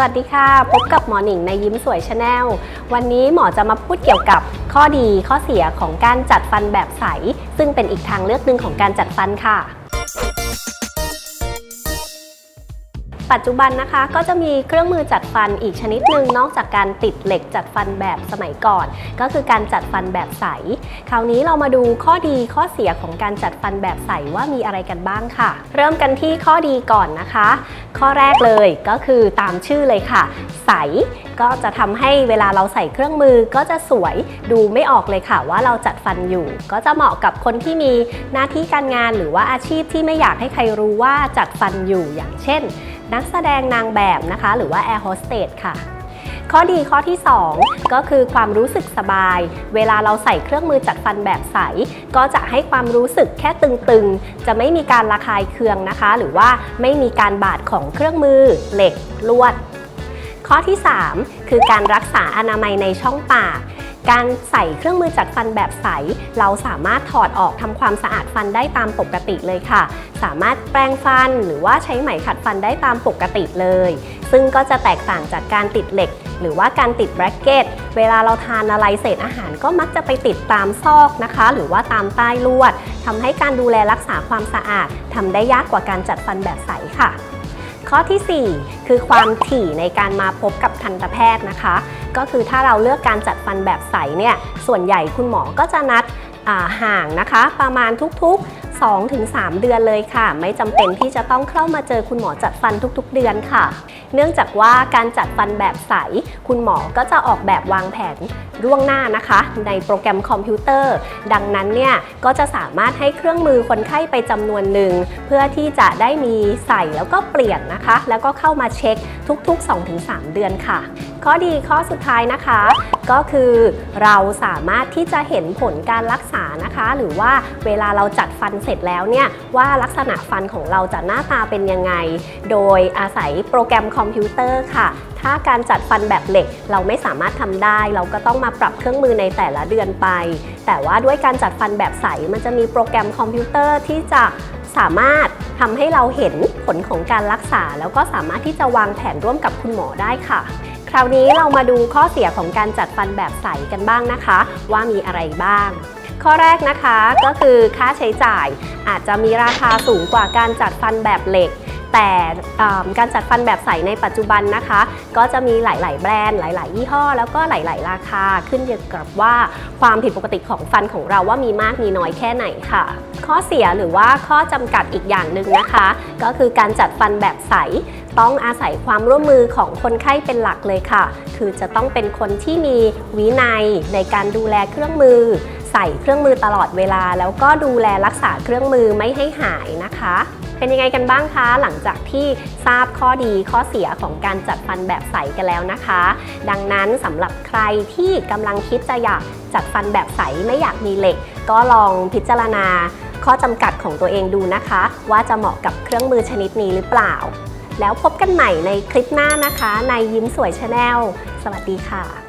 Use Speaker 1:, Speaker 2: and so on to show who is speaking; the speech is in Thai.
Speaker 1: สวัสดีค่ะ พบกับหมอหนิงในยิ้มสวยชาแนลวันนี้หมอจะมาพูดเกี่ยวกับข้อดีข้อเสียของการจัดฟันแบบใส ซึ่งเป็นอีกทางเลือกหนึ่งของการจัดฟันค่ะ ปัจจุบันนะคะก็จะมีเครื่องมือจัดฟันอีกชนิดหนึ่งนอกจากการติดเหล็กจัดฟันแบบสมัยก่อน ก็คือการจัดฟันแบบใส คราวนี้เรามาดูข้อดีข้อเสียของการจัดฟันแบบใสว่ามีอะไรกันบ้างค่ะ เริ่มกันที่ข้อดีก่อนนะคะ ข้อแรกเลยก็คือตามชื่อเลยค่ะ ใสก็จะทำให้เวลาเราใส่เครื่องมือก็จะสวยดูไม่ออกเลยค่ะ ว่าเราจัดฟันอยู่ ก็จะเหมาะกับคนที่มีหน้าที่การงานหรือว่าอาชีพที่ไม่อยากให้ใครรู้ว่าจัดฟันอยู่อย่างเช่น นักแสดงนางแบบนะคะ หรือว่าแอร์โฮสเตสค่ะข้อดีข้อที่ 2 ก็คือความรู้สึกสบาย เวลาเราใส่เครื่องมือจัดฟันแบบใส ก็จะให้ความรู้สึกแค่ตึงๆ จะไม่มีการระคายเคืองนะคะ หรือว่าไม่มีการบาดของเครื่องมือ เหล็ก ลวด ข้อที่ 3 คือการรักษาอนามัยในช่องปาก การใส่เครื่องมือจัดฟันแบบใส เราสามารถถอดออกทำความสะอาดฟันได้ตามปกติเลยค่ะ สามารถแปรงฟันหรือว่าใช้ไหมขัดฟันได้ตามปกติเลย ซึ่งก็จะแตกต่างจากการติดเหล็ก หรือว่าการติดแบรกเกตเวลาเราทานอะไรเศษอาหารก็มักจะไปติดตามซอกนะคะ หรือว่าตามใต้ลวดทำให้การดูแลรักษาความสะอาดทำได้ยากกว่าการจัดฟันแบบใสค่ะ ข้อทีสี่ 4 คือความถี่ในการมาพบกับทันตแพทย์นะคะ ก็คือถ้าเราเลือกการจัดฟันแบบใสเนี่ยส่วนใหญ่คุณหมอก็จะนัดห่างนะคะ ประมาณทุกๆ 2-3 เดือนเลยค่ะ ไม่จำเป็นที่จะต้องเข้ามาเจอคุณหมอจัดฟันทุกๆ เดือนค่ะ เนื่องจากว่าการจัดฟันแบบใส คุณหมอก็จะออกแบบวางแผนล่วงหน้านะคะ ในโปรแกรมคอมพิวเตอร์ ดังนั้นเนี่ยก็จะสามารถให้เครื่องมือคนไข้ไปจำนวนหนึ่ง เพื่อที่จะได้มีใส่แล้วก็เปลี่ยนนะคะ แล้วก็เข้ามาเช็คทุก ๆ 2-3 เดือนค่ะ ข้อดีข้อสุดท้ายนะคะ ก็คือเราสามารถที่จะเห็นผลการรักษานะคะ หรือว่าเวลาเราจัดฟันสร็จแล้วเนี่ยว่าลักษณะฟันของเราจะหน้าตาเป็นยังไง โดยอาศัยโปรแกรมคอมพิวเตอร์ค่ะ ถ้าการจัดฟันแบบเหล็กเราไม่สามารถทำได้ เราก็ต้องมาปรับเครื่องมือในแต่ละเดือนไป แต่ว่าด้วยการจัดฟันแบบใสมันจะมีโปรแกรมคอมพิวเตอร์ที่จะสามารถทำให้เราเห็นผลของการรักษา แล้วก็สามารถที่จะวางแผนร่วมกับคุณหมอได้ค่ะ คราวนี้เรามาดูข้อเสียของการจัดฟันแบบใสกันบ้างนะคะ ว่ามีอะไรบ้าง ข้อแรกนะคะก็คือค่าใช้จ่ายอาจจะมีราคาสูงกว่าการจัดฟันแบบเหล็ก แต่การจัดฟันแบบใสในปัจจุบันนะคะ ก็จะมีหลาย ๆ แบรนด์หลาย ๆ ยี่ห้อ แล้วก็หลาย ๆ ราคาขึ้นอยู่กับว่าความผิดปกติของฟันของเราว่ามีมากมีน้อยแค่ไหนค่ะ ข้อเสียหรือว่าข้อจำกัดอีกอย่างหนึ่งนะคะ ก็คือการจัดฟันแบบใสต้องอาศัยความร่วมมือของคนไข้เป็นหลักเลยค่ะ คือจะต้องเป็นคนที่มีวินัยในการดูแลเครื่องมือ ใส่เครื่องมือตลอดเวลา แล้วก็ดูแลรักษาเครื่องมือไม่ให้หายนะคะ เป็นยังไงกันบ้างคะหลังจากที่ทราบข้อดีข้อเสียของการจัดฟันแบบใสกันแล้วนะคะ ดังนั้นสำหรับใครที่กำลังคิดจะอยากจัดฟันแบบใสไม่อยากมีเหล็ก ก็ลองพิจารณาข้อจำกัดของตัวเองดูนะคะ ว่าจะเหมาะกับเครื่องมือชนิดนี้หรือเปล่า แล้วพบกันใหม่ในคลิปหน้านะคะ ในยิ้มสวยชาแนลสวัสดีค่ะ